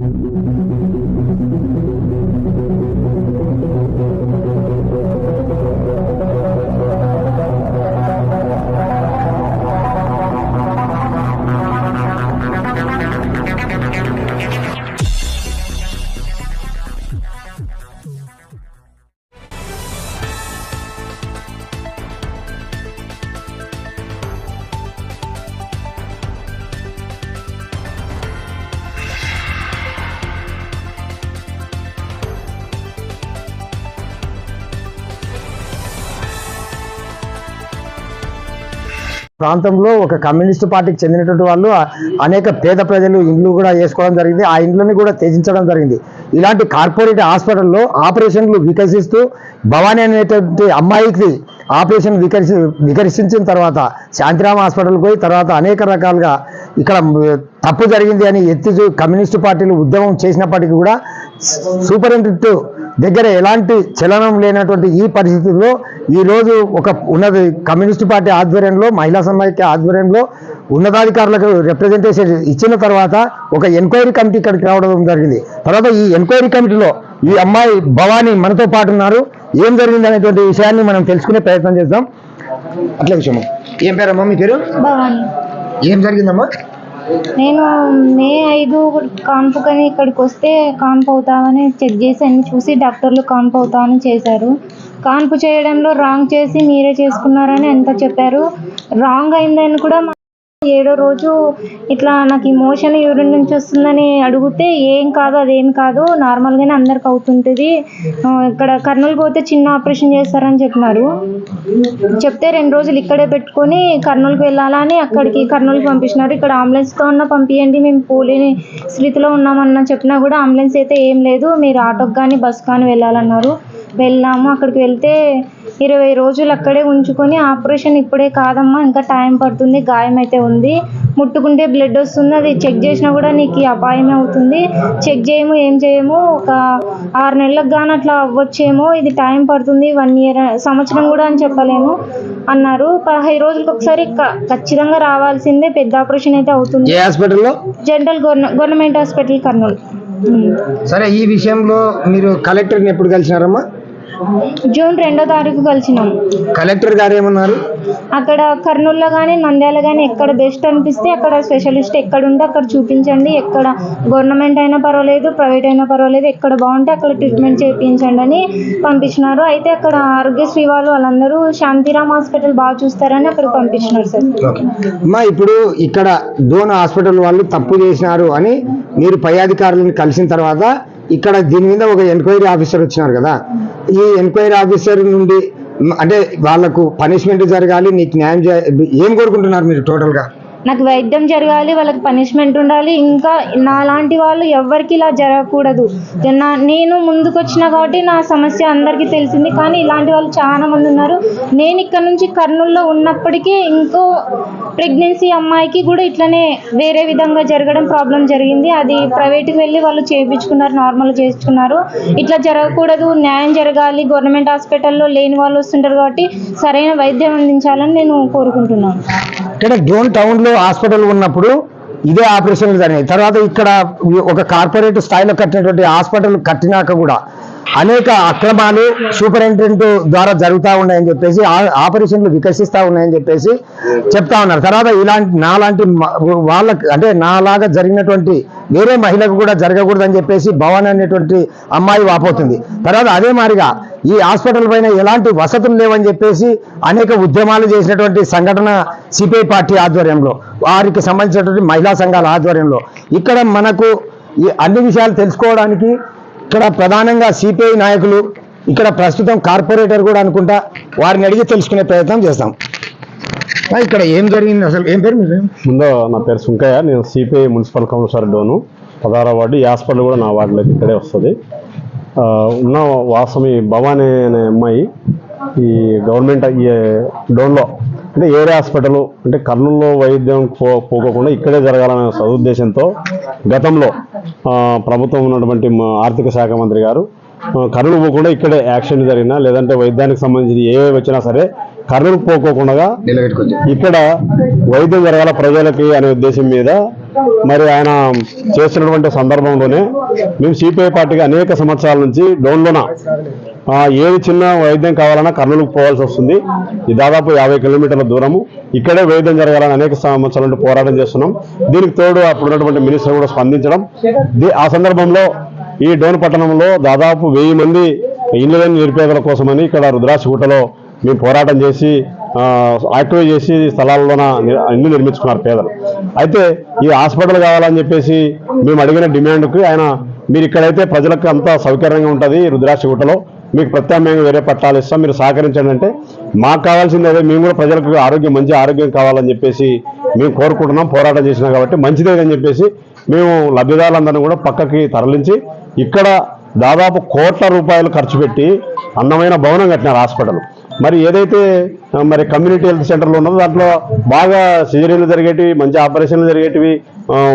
Música ప్రాంతంలో ఒక కమ్యూనిస్ట్ పార్టీకి చెందినటువంటి వాళ్ళు అనేక పేద ప్రజలు ఇండ్లు కూడా వేసుకోవడం జరిగింది. ఆ ఇండ్లని కూడా త్యజించడం జరిగింది. ఇలాంటి కార్పొరేట్ హాస్పిటల్లో ఆపరేషన్లు వికసిస్తూ భవానీ అనేటువంటి అమ్మాయికి ఆపరేషన్ వికసి వికసించిన తర్వాత శాంతిరామ హాస్పిటల్కి పోయి తర్వాత అనేక రకాలుగా ఇక్కడ తప్పు జరిగింది అని ఎత్తి కమ్యూనిస్ట్ కమ్యూనిస్టు పార్టీలు ఉద్యమం చేసినప్పటికీ కూడా సూపరింటెండెంట్ దగ్గర ఎలాంటి చలనం లేనటువంటి ఈ పరిస్థితుల్లో ఈ రోజు ఒక ఉన్నది కమ్యూనిస్ట్ పార్టీ ఆధ్వర్యంలో మహిళా సమైక్య ఆధ్వర్యంలో ఉన్నతాధికారులకు రిప్రజెంటేషన్ ఇచ్చిన తర్వాత ఒక ఎంక్వైరీ కమిటీ ఇక్కడికి రావడం జరిగింది. తర్వాత ఈ ఎంక్వైరీ కమిటీలో ఈ అమ్మాయి భవానీ మనతో పాటు ఉన్నారు. ఏం జరిగింది అనేటువంటి విషయాన్ని మనం తెలుసుకునే ప్రయత్నం చేద్దాం. అట్లా విషయము? ఏం పేరమ్మా మీ పేరు? ఏం జరిగిందమ్మా? నేను మే ఐదు కాన్పుకని ఇక్కడికి వస్తే కాన్పు అవుతామని చెక్ చేసి అన్ని చూసి డాక్టర్లు కాన్పు అవుతామని చేశారు. కాన్పు చేయడంలో రాంగ్ చేసి మీరే చేసుకున్నారని ఎంత చెప్పారు. రాంగ్ అయిందని కూడా ఏడో రోజు ఇట్లా నాకు ఇమోషన్ యూరిన్ నుంచి వస్తుందని అడిగితే ఏం కాదు అదేం కాదు నార్మల్గానే అందరికి అవుతుంటుంది. ఇక్కడ కర్నూలు పోతే చిన్న ఆపరేషన్ చేస్తారని చెప్పినారు చెప్తే రెండు రోజులు ఇక్కడే పెట్టుకొని కర్నూలుకి వెళ్ళాలని అక్కడికి కర్నూలుకి పంపించినారు. ఇక్కడ అంబులెన్స్తో ఉన్న పంపించండి మేము పోలేని స్థితిలో ఉన్నామన్న చెప్పినా కూడా అంబులెన్స్ అయితే ఏం లేదు. మీరు ఆటోకి కానీ బస్ కానీ వెళ్ళాలన్నారు. వెళ్ళాము. అక్కడికి వెళ్తే ఇరవై రోజులు అక్కడే ఉంచుకొని ఆపరేషన్ ఇప్పుడే కాదమ్మా ఇంకా టైం పడుతుంది గాయం అయితే ఉంది. ముట్టుకుంటే బ్లడ్ వస్తుంది అది చెక్ చేసినా కూడా నీకు అపాయమే అవుతుంది. చెక్ చేయము ఏం చేయము ఒక ఆరు నెలలకు కానీ అట్లా అవ్వచ్చేమో ఇది టైం పడుతుంది వన్ ఇయర్ సంవత్సరం కూడా అని చెప్పలేము అన్నారు. పదహైదు రోజులకు ఒకసారి ఖచ్చితంగా రావాల్సిందే పెద్ద ఆపరేషన్ అయితే అవుతుంది. హాస్పిటల్లో? General govern government hospital Kurnool. సరే ఈ విషయంలో మీరు కలెక్టర్ని ఎప్పుడు కలిసినారమ్మా? జూన్ రెండో తారీఖు కలిసినాం. కలెక్టర్ గారు ఏమన్నారు? అక్కడ కర్నూలులో కానీ నంద్యాల కానీ ఎక్కడ బెస్ట్ అనిపిస్తే అక్కడ స్పెషలిస్ట్ ఎక్కడ ఉంటే అక్కడ చూపించండి. ఎక్కడ గవర్నమెంట్ అయినా పర్వాలేదు ప్రైవేట్ అయినా పర్వాలేదు ఎక్కడ బాగుంటే అక్కడ ట్రీట్మెంట్ చేయించండి అని పంపించినారు. అయితే అక్కడ ఆరోగ్యశ్రీ వాళ్ళు వాళ్ళందరూ శాంతిరామ్ హాస్పిటల్ బాగా చూస్తారని అక్కడ పంపించినారు సార్. అమ్మా ఇప్పుడు ఇక్కడ డోన్ హాస్పిటల్ వాళ్ళు తప్పు చేసినారు అని మీరు పై అధికారులను కలిసిన తర్వాత ఇక్కడ దీని మీద ఒక ఎంక్వైరీ ఆఫీసర్ వచ్చినారు కదా. ఈ ఎంక్వైరీ ఆఫీసర్ నుండి అంటే వాళ్ళకు పనిష్మెంట్ జరగాలి నీకు న్యాయం ఏం కోరుకుంటున్నారు మీరు టోటల్గా? నాకు వైద్యం జరగాలి వాళ్ళకి పనిష్మెంట్ ఉండాలి. ఇంకా నాలాంటి వాళ్ళు ఎవ్వరికి ఇలా జరగకూడదు. నా నేను ముందుకు వచ్చిన కాబట్టి నా సమస్య అందరికీ తెలిసింది. కానీ ఇలాంటి వాళ్ళు చాలా మంది ఉన్నారు. నేను ఇక్కడ నుంచి కర్నూలులో ఉన్నప్పటికీ ఇంకో ప్రెగ్నెన్సీ అమ్మాయికి కూడా ఇట్లనే వేరే విధంగా జరగడం ప్రాబ్లం జరిగింది. అది ప్రైవేట్కి వెళ్ళి వాళ్ళు చేయించుకున్నారు నార్మల్ చేసుకున్నారు. ఇట్లా జరగకూడదు న్యాయం జరగాలి. గవర్నమెంట్ హాస్పిటల్లో లేని వాళ్ళు వస్తుంటారు కాబట్టి సరైన వైద్యం అందించాలని నేను కోరుకుంటున్నాను. ఇక్కడ డోన్ టౌన్లో హాస్పిటల్ ఉన్నప్పుడు ఇదే ఆపరేషన్లు జరిగాయి తర్వాత ఇక్కడ ఒక కార్పొరేట్ స్థాయిలో కట్టినటువంటి హాస్పిటల్ కట్టినాక కూడా అనేక అక్రమాలు సూపరింటెండెంట్ ద్వారా జరుగుతూ ఉన్నాయని చెప్పేసి ఆ- ఆపరేషన్లు వికసిస్తూ ఉన్నాయని చెప్పేసి చెప్తా ఉన్నారు. తర్వాత ఇలాంటి నాలాంటి మ- వాళ్ళకి అంటే నాలాగా జరిగినటువంటి వేరే మహిళకు కూడా జరగకూడదని చెప్పేసి భవన్ అనేటువంటి అమ్మాయి వాపోతుంది. తర్వాత అదే మారిగా ఈ హాస్పిటల్ పైన ఎలాంటి వసతులు లేవని చెప్పేసి అనేక ఉద్యమాలు చేసినటువంటి సంఘటన సిపిఐ పార్టీ ఆధ్వర్యంలో వారికి సంబంధించినటువంటి మహిళా సంఘాల ఆధ్వర్యంలో. ఇక్కడ మనకు ఈ అన్ని విషయాలు తెలుసుకోవడానికి ఇక్కడ ప్రధానంగా సిపిఐ నాయకులు ఇక్కడ ప్రస్తుతం కార్పొరేటర్ కూడా అనుకుంటా వారిని అడిగి తెలుసుకునే ప్రయత్నం చేస్తాం. ఇక్కడ ఏం జరిగింది అసలు? ఏం పేరు మీరు ముందు నా పేరు సుంకయ్య నేను సిపిఐ మున్సిపల్ కౌన్సిలర్ డోను. పదహారవ వార్డు ఈ హాస్పిటల్ కూడా నా వార్డులోకి ఇక్కడే వస్తుంది. ఉన్న వాసమి భవానీ అనే అమ్మాయి ఈ గవర్నమెంట్ ఈ డోన్లో అంటే ఏరియా హాస్పిటల్ అంటే కర్నూలులో వైద్యం పో పోకోకుండా ఇక్కడే జరగాలనే సదుద్దేశంతో గతంలో ప్రభుత్వం ఉన్నటువంటి మా ఆర్థిక శాఖ మంత్రి గారు కర్నూలు పోకుండా ఇక్కడే యాక్సిడెంట్ జరిగినా లేదంటే వైద్యానికి సంబంధించి ఏ వచ్చినా సరే కర్నూలు పోకోకుండా ఇక్కడ వైద్యం జరగాల ప్రజలకి అనే ఉద్దేశం మీద మరి ఆయన చేసినటువంటి సందర్భంలోనే మేము సిపిఐ పార్టీకి అనేక సంవత్సరాల నుంచి డోన్లోన ఏది చిన్న వైద్యం కావాలన్నా కర్నూలుకు పోవాల్సి వస్తుంది. ఇది దాదాపు యాభై కిలోమీటర్ల దూరము. ఇక్కడే వైద్యం జరగాలని అనేక సంవత్సరాల నుండి పోరాటం చేస్తున్నాం. దీనికి తోడు అప్పుడు ఉన్నటువంటి మినిస్టర్ కూడా స్పందించడం. ఆ సందర్భంలో ఈ డోన్ పట్టణంలో దాదాపు వెయ్యి మంది ఇల్లు లేని నిరుపేదల కోసమని ఇక్కడ రుద్రాక్షగుట్టలో మేము పోరాటం చేసి ఆక్టివేట్ చేసి స్థలాల్లోన ఇల్లు నిర్మించుకున్నారు పేదలు. అయితే ఈ హాస్పిటల్ కావాలని చెప్పేసి మేము అడిగిన డిమాండ్కి ఆయన మీరు ఇక్కడైతే ప్రజలకు అంతా సౌకర్యంగా ఉంటుంది రుద్రాక్ష గుట్టలో. మీకు ప్రత్యామ్నాయంగా వేరే పట్టాలు ఇస్తాం. మీరు సహకరించండి అంటే మాకు కావాల్సింది అదే. మేము కూడా ప్రజలకు ఆరోగ్యం మంచి ఆరోగ్యం కావాలని చెప్పేసి మేము కోరుకుంటున్నాం. పోరాటం చేసినాం కాబట్టి మంచిదే అని చెప్పేసి మేము లబ్ధిదారులందరినీ కూడా పక్కకి తరలించి ఇక్కడ దాదాపు కోట్ల రూపాయలు ఖర్చు పెట్టి అందమైన భవనం కట్టినారు హాస్పిటల్. మరి ఏదైతే మరి కమ్యూనిటీ హెల్త్ సెంటర్లో ఉన్నదో దాంట్లో బాగా సిజరీలు జరిగేటివి మంచి ఆపరేషన్లు జరిగేటివి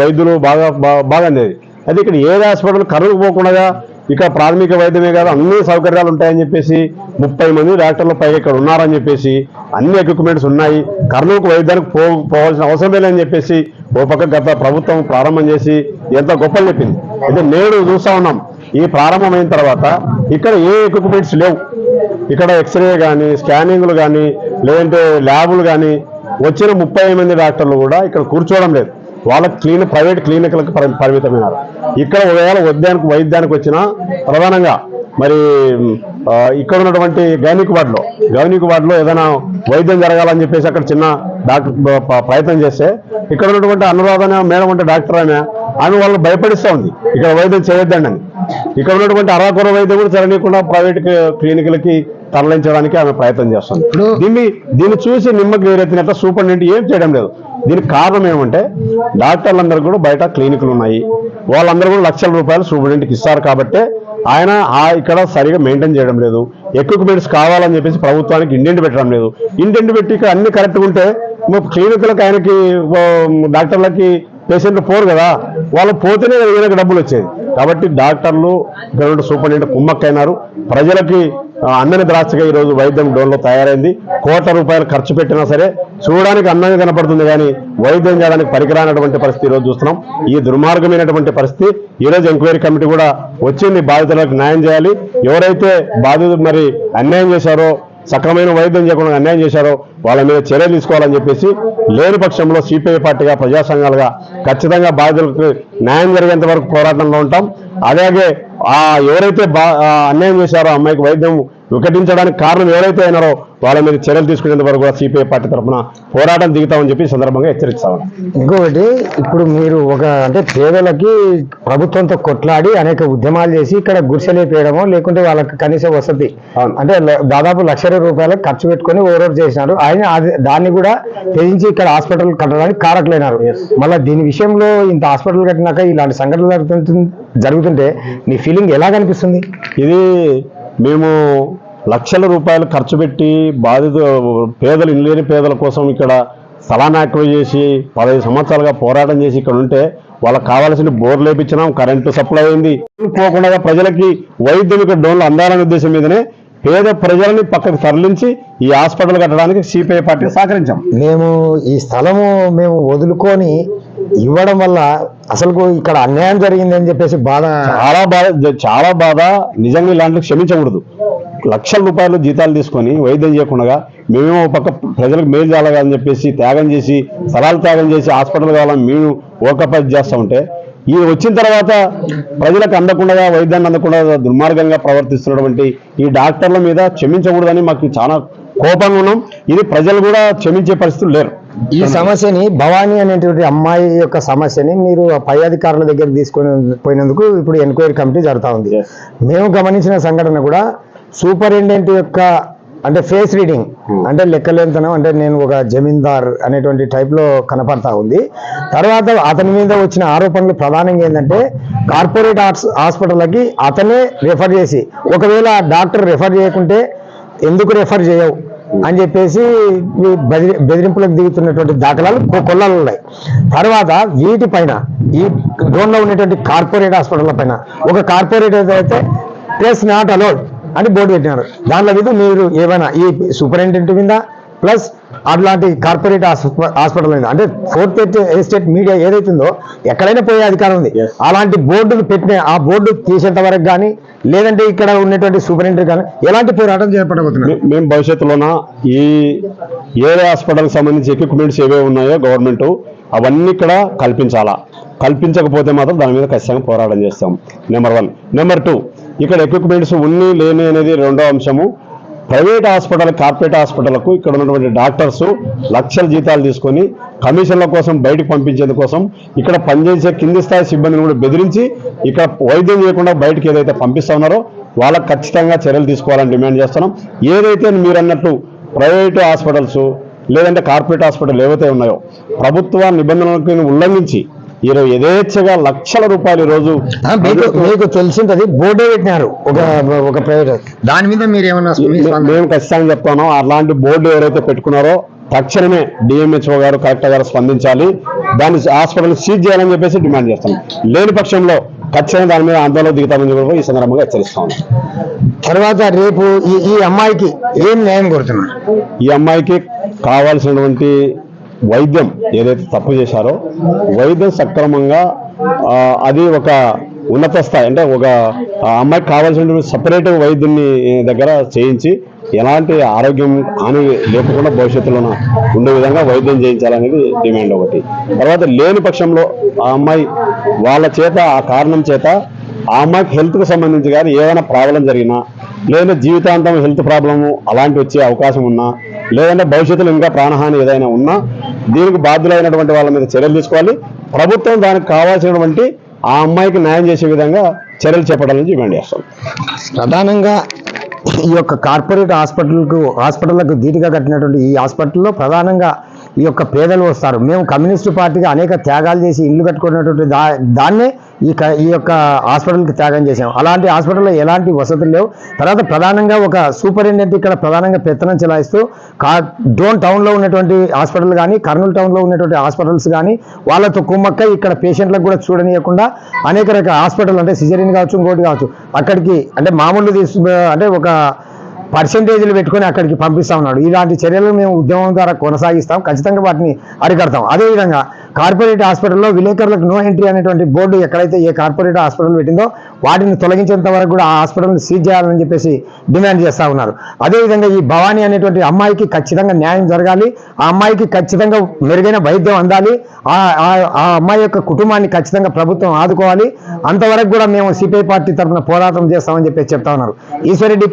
వైద్యులు బాగా బాగా అందేది. అయితే ఇక్కడ ఏది హాస్పిటల్ కరువుకు పోకుండా ఇక ప్రాథమిక వైద్యమే కాదు అన్ని సౌకర్యాలు ఉంటాయని చెప్పేసి ముప్పై మంది డాక్టర్లు పైగా ఇక్కడ ఉన్నారని చెప్పేసి అన్ని ఎక్విప్మెంట్స్ ఉన్నాయి. కర్నూలుకు వైద్యానికి పో పోవాల్సిన అవసరం లేదని చెప్పేసి ఓ పక్క గత ప్రభుత్వం ప్రారంభం చేసి ఎంత గొప్పలు చెప్పింది. అయితే నేడు చూస్తా ఉన్నాం. ఈ ప్రారంభమైన తర్వాత ఇక్కడ ఏ ఎక్విప్మెంట్స్ లేవు. ఇక్కడ ఎక్స్రే కానీ స్కానింగ్లు కానీ లేదంటే ల్యాబులు కానీ వచ్చిన ముప్పై మంది డాక్టర్లు కూడా ఇక్కడ కూర్చోవడం లేదు. వాళ్ళ క్లీన్ ప్రైవేట్ క్లినిక్లకు పరి- పరిమితమైనారు. ఇక్కడ ఒకవేళ వైద్యానికి వైద్యానికి వచ్చినా ప్రధానంగా మరి ఇక్కడ ఉన్నటువంటి గైనిక్ వార్డులో గైనిక్ వార్డులో ఏదైనా వైద్యం జరగాలని చెప్పేసి అక్కడ చిన్న డాక్టర్ ప్రయత్నం చేస్తే ఇక్కడ ఉన్నటువంటి అనురాధన మేడం అంటే డాక్టర్ ఆమె ఆమె వాళ్ళు భయపడిస్తూ ఉంది. ఇక్కడ వైద్యం చేయొద్దండి అని ఇక్కడ ఉన్నటువంటి అరాకుర వైద్యం కూడా జరగనీయకుండా ప్రైవేట్ క్లినిక్లకి తరలించడానికి ఆమె ప్రయత్నం చేస్తుంది. దీన్ని దీన్ని చూసి నిమ్మకి నీరెత్తినట్ల సూపరింటెండెంట్ ఏం చేయడం లేదు. దీనికి కారణం ఏమంటే డాక్టర్లందరూ కూడా బయట క్లినిక్లు ఉన్నాయి. వాళ్ళందరూ కూడా లక్షల రూపాయలు సూపరింటెండెంట్కి ఇస్తారు కాబట్టి ఆయన ఆ ఇక్కడ సరిగా మెయింటైన్ చేయడం లేదు. ఎక్విప్మెంట్స్ కావాలని చెప్పేసి ప్రభుత్వానికి ఇండెంట్ పెట్టడం లేదు. ఇండెంట్ పెట్టి ఇక్కడ అన్ని కరెక్ట్గా ఉంటే క్లినిక్లకు ఆయనకి డాక్టర్లకి పేషెంట్లు పోరు కదా. వాళ్ళు పోతేనే ఈయనకి డబ్బులు వచ్చేది. కాబట్టి డాక్టర్లు ఇక్కడ సూపరింటెండెంట్ కుమ్మక్కైనారు. ప్రజలకి అందని ద్రాక్షగా ఈరోజు వైద్యం డోన్లో తయారైంది. కోట్ల రూపాయలు ఖర్చు పెట్టినా సరే చూడడానికి అందంగా కనపడుతుంది కానీ వైద్యం చేయడానికి పరికరానటువంటి పరిస్థితి ఈరోజు చూస్తున్నాం. ఈ దుర్మార్గమైనటువంటి పరిస్థితి. ఈరోజు ఎంక్వైరీ కమిటీ కూడా వచ్చింది. బాధితులకు న్యాయం చేయాలి. ఎవరైతే బాధితులు మరి అన్యాయం చేశారో సక్రమైన వైద్యం చేయకుండా అన్యాయం చేశారో వాళ్ళ మీద చర్యలు తీసుకోవాలని చెప్పేసి లేని పక్షంలో సిపిఐ పార్టీగా ప్రజా సంఘాలుగా ఖచ్చితంగా బాధితులకు న్యాయం జరిగేంత వరకు పోరాటంలో ఉంటాం. అలాగే ఆ ఎవరైతే అన్యాయం చేశారో అమ్మాయికి వైద్యం వికటించడానికి కారణం ఎవరైతే అయినారో వాళ్ళ మీద చర్యలు తీసుకునేంత వరకు కూడా సిపిఐ పార్టీ తరఫున పోరాటం దిగుతామని చెప్పి ఈ సందర్భంగా హెచ్చరిస్తామని ఇంకొకటి ఇప్పుడు మీరు ఒక అంటే పేదలకి ప్రభుత్వంతో కొట్లాడి అనేక ఉద్యమాలు చేసి ఇక్కడ గుడిసెలేపేయడమో లేకుంటే వాళ్ళకి కనీస వసతి. అంటే దాదాపు లక్ష రూపాయలు ఖర్చు పెట్టుకొని ఓవర్ చేసినారు. ఆయన దాన్ని కూడా తెగించి ఇక్కడ హాస్పిటల్ కట్టడానికి కారట్లేనారు మళ్ళీ దీని విషయంలో ఇంత హాస్పిటల్ కట్టినాక ఇలాంటి సంఘటనలు జరుగుతుంటే జరుగుతుంటే మీ ఫీలింగ్ ఎలా కనిపిస్తుంది ఇది మేము లక్షల రూపాయలు ఖర్చు పెట్టి బాధిత పేదలు ఇల్లు లేని పేదల కోసం ఇక్కడ స్థలాన్ని యాక్టివేట్ చేసి పదహైదు సంవత్సరాలుగా పోరాటం చేసి ఇక్కడ ఉంటే వాళ్ళకి కావాల్సిన బోర్లు లేపించినాం కరెంటు సప్లై అయింది. పోకుండా ప్రజలకి వైద్యం ఇక్కడ డోన్లు అందాలనే ఉద్దేశం మీదనే పేద ప్రజలని పక్కకు తరలించి ఈ హాస్పిటల్ కట్టడానికి సిపిఐ పార్టీ సహకరించాం. మేము ఈ స్థలము మేము వదులుకొని ఇవ్వడం వల్ల అసలు ఇక్కడ అన్యాయం జరిగిందని చెప్పేసి బాధ. చాలా బాధ చాలా బాధ. నిజంగా ఇలాంటి క్షమించకూడదు. లక్షల రూపాయలు జీతాలు తీసుకొని వైద్యం చేయకుండా మేమేమో ఒక పక్క ప్రజలకు మేలు చేయాలని చెప్పేసి త్యాగం చేసి స్థలాలు త్యాగం చేసి హాస్పిటల్ కావాలని మేము ఓకపై చేస్తూ ఉంటే ఈ వచ్చిన తర్వాత ప్రజలకు అందకుండా వైద్యాన్ని అందకుండా దుర్మార్గంగా ప్రవర్తిస్తున్నటువంటి ఈ డాక్టర్ల మీద క్షమించకూడదని మాకు చాలా కోపంగా ఉన్నాం. ఇది ప్రజలు కూడా క్షమించే పరిస్థితులు లేరు. ఈ సమస్యని భవానీ అనేటువంటి అమ్మాయి యొక్క సమస్యని మీరు పై అధికారుల దగ్గర తీసుకొని పోయినందుకు ఇప్పుడు ఎంక్వైరీ కమిటీ జరుగుతా ఉంది. మేము గమనించిన సంఘటన కూడా సూపరింటెండెంట్ యొక్క అంటే ఫేస్ రీడింగ్ అంటే లెక్కలేనితనం అంటే నేను ఒక జమీందార్ అనేటువంటి type లో కనపడతా ఉంది. తర్వాత అతని మీద వచ్చిన ఆరోపణలు ప్రధానంగా ఏంటంటే కార్పొరేట్ హాస్పిటల్కి అతనే రెఫర్ చేసి ఒకవేళ డాక్టర్ రెఫర్ చేయకుంటే ఎందుకు రెఫర్ చేయవు? అని చెప్పేసి బెదిరింపులకు దిగుతున్నటువంటి దాఖలాలు కొల్లాలు ఉన్నాయి. తర్వాత వీటిపైన ఈ డ్రోన్లో ఉన్నటువంటి కార్పొరేట్ హాస్పిటల్ పైన ఒక కార్పొరేట్ అయితే ప్రెస్ నాట్ అలౌడ్ అని బోర్డు పెట్టినారు. దానిలో మీద మీరు ఏమైనా ఈ సూపరింటెండెంట్ మీద ప్లస్ అట్లాంటి కార్పొరేట్ హాస్ప- హాస్పిటల్ ఉంది అంటే ఫోర్త్ ఎస్టేట్ మీడియా ఏదైతుందో ఎక్కడైనా పోయే అధికారం ఉంది. అలాంటి బోర్డులు పెట్టిన ఆ బోర్డు తీసేంత వరకు కానీ లేదంటే ఇక్కడ ఉన్నటువంటి సూపరింటెండెంట్ కానీ ఎలాంటి పోరాటం చేపట్టబోతున్నారు? మేము భవిష్యత్తులోన ఈ ఏ హాస్పిటల్కి సంబంధించి ఎక్విప్మెంట్స్ ఏవే ఉన్నాయో గవర్నమెంట్ అవన్నీ ఇక్కడ కల్పించాలా? కల్పించకపోతే మాత్రం దాని మీద ఖచ్చితంగా పోరాటం చేస్తాం. Number one. Number two. ఇక్కడ ఎక్విప్మెంట్స్ ఉన్ని లేని అనేది రెండో అంశము. ప్రైవేట్ హాస్పిటల్ కార్పొరేట్ హాస్పిటల్కు ఇక్కడ ఉన్నటువంటి డాక్టర్స్ లక్షల జీతాలు తీసుకొని కమిషన్ల కోసం బయటకు పంపించేందుకోసం ఇక్కడ పనిచేసే కింది స్థాయి సిబ్బందిని కూడా బెదిరించి ఇక్కడ వైద్యం చేయకుండా బయటకు ఏదైతే పంపిస్తా ఉన్నారో వాళ్ళకు ఖచ్చితంగా చర్యలు తీసుకోవాలని డిమాండ్ చేస్తున్నాం. ఏదైతే మీరు అన్నట్టు ప్రైవేట్ హాస్పిటల్స్ లేదంటే కార్పొరేట్ హాస్పిటల్ ఏవైతే ఉన్నాయో ప్రభుత్వ నిబంధనలను ఉల్లంఘించి ఈరోజు యథేచ్ఛగా లక్షల రూపాయలు ఈరోజు ఆ, మీకు తెలిసింటది బోర్డే పెట్టినారు. ఒక ఒక ప్రైవేట్ దాని మీద మీరు ఏమన్నా? మేము ఖచ్చితంగా చెప్తాను. అలాంటి బోర్డు ఎవరైతే పెట్టుకున్నారో తక్షణమే డిఎంహెచ్ఓ గారు కలెక్టర్ గారు స్పందించాలి. దాన్ని హాస్పిటల్ సీజ్ చేయాలని చెప్పేసి డిమాండ్ చేస్తాం. లేని పక్షంలో ఖచ్చితంగా దాని మీద ఆందోళన దిగుతామని కూడా ఈ సందర్భంగా హెచ్చరిస్తాం. తర్వాత రేపు ఈ ఈ అమ్మాయికి ఏం న్యాయం కోరుతున్నారు? ఈ అమ్మాయికి కావాల్సినటువంటి వైద్యం ఏదైతే తప్పు చేశారో వైద్యం సక్రమంగా అది ఒక ఉన్నత స్థాయి అంటే ఒక అమ్మాయికి కావాల్సిన సపరేట్ వైద్యుని దగ్గర చేయించి ఎలాంటి ఆరోగ్యం హాని లేకుండా భవిష్యత్తులో ఉండే విధంగా వైద్యం చేయించాలనేది డిమాండ్ ఒకటి. తర్వాత లేని పక్షంలో ఆ అమ్మాయి వాళ్ళ చేత ఆ కారణం చేత ఆ అమ్మాయికి హెల్త్కి సంబంధించి కానీ ఏదైనా ప్రాబ్లం జరిగినా లేదా జీవితాంతం హెల్త్ ప్రాబ్లము అలాంటి వచ్చే అవకాశం ఉన్నా లేదంటే భవిష్యత్తులో ఇంకా ప్రాణహాని ఏదైనా ఉన్నా దీనికి బాధ్యులైనటువంటి వాళ్ళ మీద చర్యలు తీసుకోవాలి. ప్రభుత్వం దానికి కావాల్సినటువంటి ఆ అమ్మాయికి న్యాయం చేసే విధంగా చర్యలు చేపట్టాలని డిమాండ్ చేస్తాం. ప్రధానంగా ఈ యొక్క కార్పొరేట్ హాస్పిటల్కు హాస్పిటళ్ళకు ధీటుగా కట్టినటువంటి ఈ హాస్పిటల్లో ప్రధానంగా ఈ యొక్క పేదలు వస్తారు. మేము కమ్యూనిస్టు పార్టీగా అనేక త్యాగాలు చేసి ఇల్లు కట్టుకున్నటువంటి దా దాన్నే ఈ క- ఈ యొక్క హాస్పిటల్కి త్యాగం చేసాం అలాంటి హాస్పిటల్లో ఎలాంటి వసతులు లేవు. తర్వాత ప్రధానంగా ఒక సూపరింటెండెంట్ ఇక్కడ ప్రధానంగా పెత్తనం చెలాయిస్తూ కా డోన్ టౌన్లో ఉన్నటువంటి హాస్పిటల్ కానీ కర్నూలు టౌన్లో ఉన్నటువంటి హాస్పిటల్స్ కానీ వాళ్ళతో కుమ్మక్క ఇక్కడ పేషెంట్లకు కూడా చూడనీయకుండా అనేక రకాల హాస్పిటల్ అంటే సిజరీన్ కావచ్చు ఇంకోటి కావచ్చు. అక్కడికి అంటే మామూలు తీసు అంటే ఒక పర్సంటేజీలు పెట్టుకొని అక్కడికి పంపిస్తా ఉన్నాడు. ఇలాంటి చర్యలు మేము ఉద్యమం ద్వారా కొనసాగిస్తాం. ఖచ్చితంగా వాటిని అరికడతాం. అదేవిధంగా కార్పొరేట్ హాస్పిటల్లో విలేకరులకు నో ఎంట్రీ అనేటువంటి బోర్డు ఎక్కడైతే ఏ కార్పొరేట్ హాస్పిటల్ పెట్టిందో వాటిని తొలగించేంత వరకు కూడా ఆ హాస్పిటల్ని సీజ్ చేయాలని చెప్పేసి డిమాండ్ చేస్తా ఉన్నారు. అదేవిధంగా ఈ భవానీ అనేటువంటి అమ్మాయికి ఖచ్చితంగా న్యాయం జరగాలి. ఆ అమ్మాయికి ఖచ్చితంగా మెరుగైన వైద్యం అందాలి. ఆ ఆ- అమ్మాయి యొక్క కుటుంబాన్ని ఖచ్చితంగా ప్రభుత్వం ఆదుకోవాలి. అంతవరకు కూడా మేము సిపిఐ పార్టీ తరఫున పోరాటం చేస్తామని చెప్పేసి చెప్తా ఉన్నారు. ఈశ్వరెడ్డి